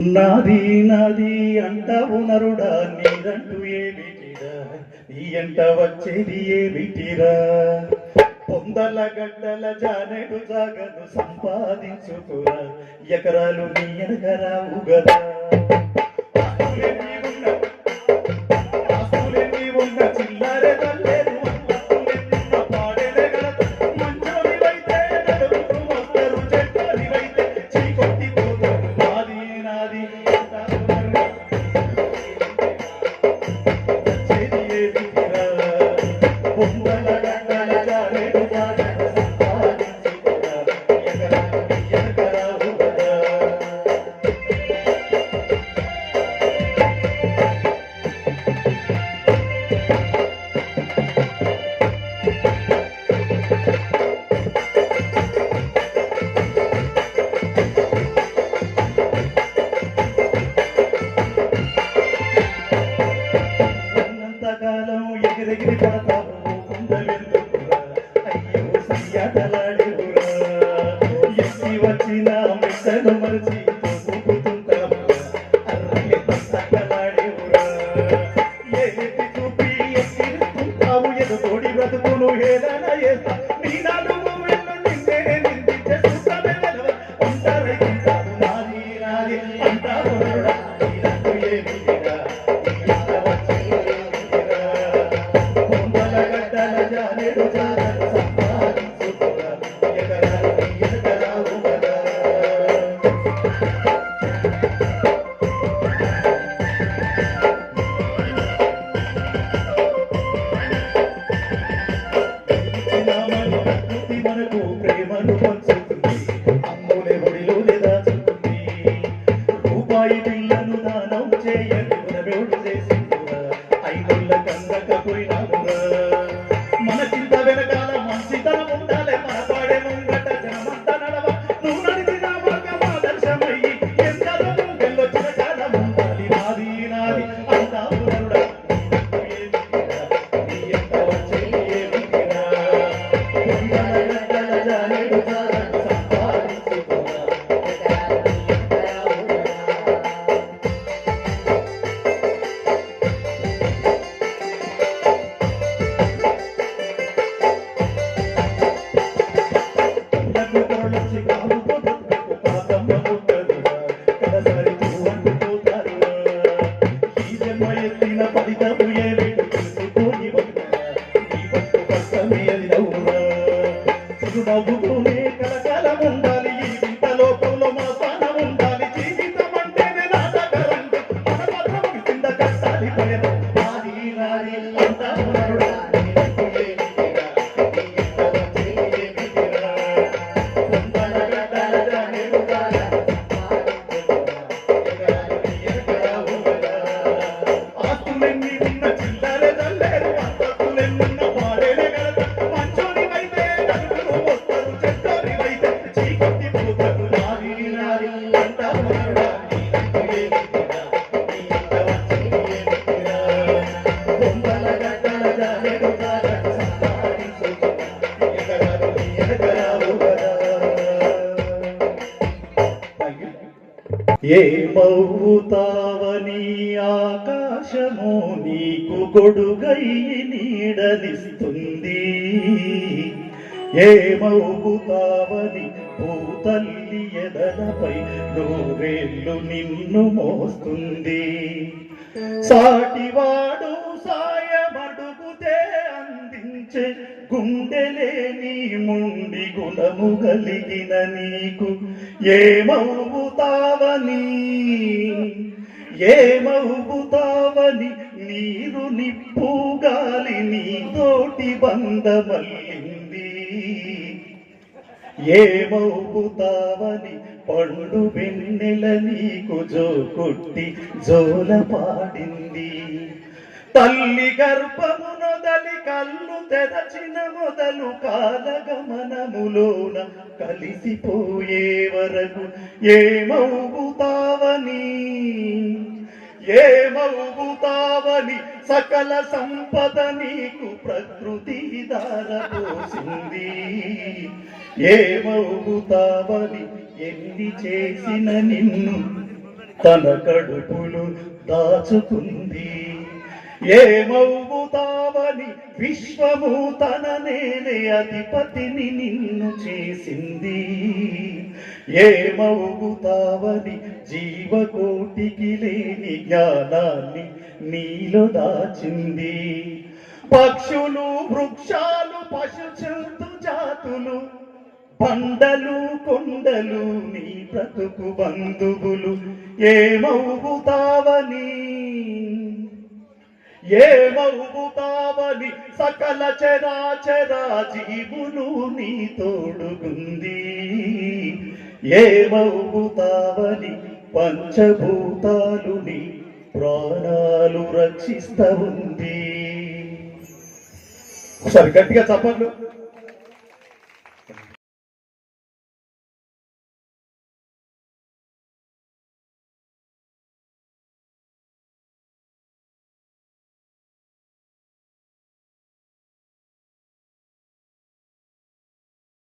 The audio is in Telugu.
నాది నాది అంటావు నరుడా నీదంటూ ఏమిటిరా నీ అంట వచ్చేది ఏమిటిరా పొందల గడ్డల జానెడు జాగను సంపాదించుకురా. ఎకరాలు నీ ఎనగరావు గదా. ಕಡಲ చిరునవ్వుతోనే కలకాలం ఉండాలి ఈ వింత లోకంలో మా స్థానం ఉండాలి. జీవితం అంటేనే నాటకరంగం మన పత్రముకి కింద కష్టాలి భయం నాది నాది అంతా ఏమవుతావని ఆకాశము నీకు గొడుగై నీడనిస్తుంది. ఏమవుతావని భూతల్లి ఎదలపై నూరేళ్ళు నిన్ను మోస్తుంది. సాటివాడు సాయమడుగుతే అందించే గుండెలేని ముండి గుణము కలిగిన నీకు. ఏమవుతావని ఏమవుతావని నీరు నిప్పు గాలి నీతోటి బంధమల్లింది. ఏమవుతావని పండు వెన్నెల నీకు జో కొట్టి జోల పాడింది. తల్లి గర్భమునొదలి కళ్ళు తెరచిన మొదలు కాలగమనములోన కలిసిపోయే వరకు ఏమవుతావని? ఏమవుతావని? సకల సంపద నీకు ప్రకృతి దారపోసింది ఏమవుతావని? ఎన్ని చేసిన నిన్ను తన కడుపులు దాచుకుంది. ఏమవుతావని విశ్వము తన నేనే అధిపతిని నిన్ను చేసింది. ఏమవుతావని జీవకోటికి లేని జ్ఞానాన్ని నీలో దాచింది. పక్షులు వృక్షాలు పశు జాతులు పండలు కొండలు నీ బ్రతుకు బంధువులు ఏమవుతావని ఏమవుతావని సకల చరాచరా జీవులు నీ తోడుగుంది. ఏమవుతావని పంచభూతాలు నీ ప్రాణాలు రక్షిస్తూ ఉంది ఒకసారి గట్టిగా చెప్పండి.